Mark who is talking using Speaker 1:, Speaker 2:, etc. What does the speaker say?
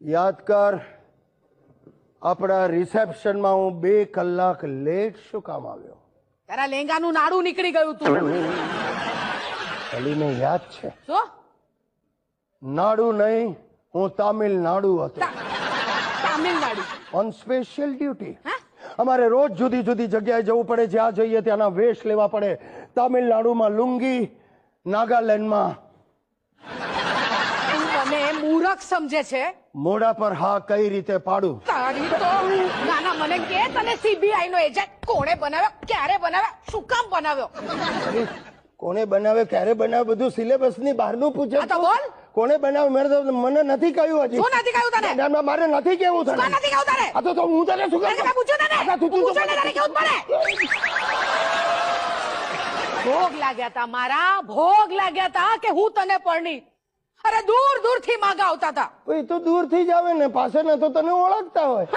Speaker 1: યાદ કર આપણા રિસેપ્શનમાં હું બે કલાક લેટ શું કામ આવ્યો?
Speaker 2: તારા લેંગાનું નાડું નીકળી ગયું તું.
Speaker 1: અલીને યાદ છે?
Speaker 2: શું
Speaker 1: નાડુ નહીં હું તામિલનાડુ હતો.
Speaker 2: તામિલનાડુ.
Speaker 1: ઓન સ્પેશિયલ ડ્યુટી અમારે રોજ જુદી જુદી જગ્યાએ જવું પડે જ્યાં જઈએ ત્યાંના વેશ લેવા પડે. તામિલનાડુમાં લુંગી નાગાલેન્ડમાં
Speaker 2: મૂરખ સમજે છે?
Speaker 1: મોઢા પર હા કઈ રીતે પાડું?
Speaker 2: તારી તો ના ના મને કે તને સીબીઆઈ નો એજન્ટ કોણે બનાવ્યો ક્યારે બનાવ્યો શું કામ બનાવ્યો?
Speaker 1: કોને બનાવે ક્યારે બનાવે બધું સિલેબસની બહારનું પૂછે
Speaker 2: હા તો બોલ.
Speaker 1: કોને બનાવે મેરે તો મને નથી કહ્યું હજી.
Speaker 2: શું નથી કહ્યું તને?
Speaker 1: ના, ના, મારે નથી કેવું તને.
Speaker 2: શું નથી કહ્યું તને?
Speaker 1: આ તો હું તને શું
Speaker 2: મેં પૂછ્યું તને?
Speaker 1: તું-
Speaker 2: પૂછ્યું ને તારે કેવું પડે? ભોગ લાગ્યા તા મારા ભોગ લાગ્યા તા કે હું તને પરણી? અરે દૂર દૂરથી માગા આવતા હતા.
Speaker 1: તો એ તો દૂરથી જ આવે ને પાસે ને તો તને ઓળખતા હોય.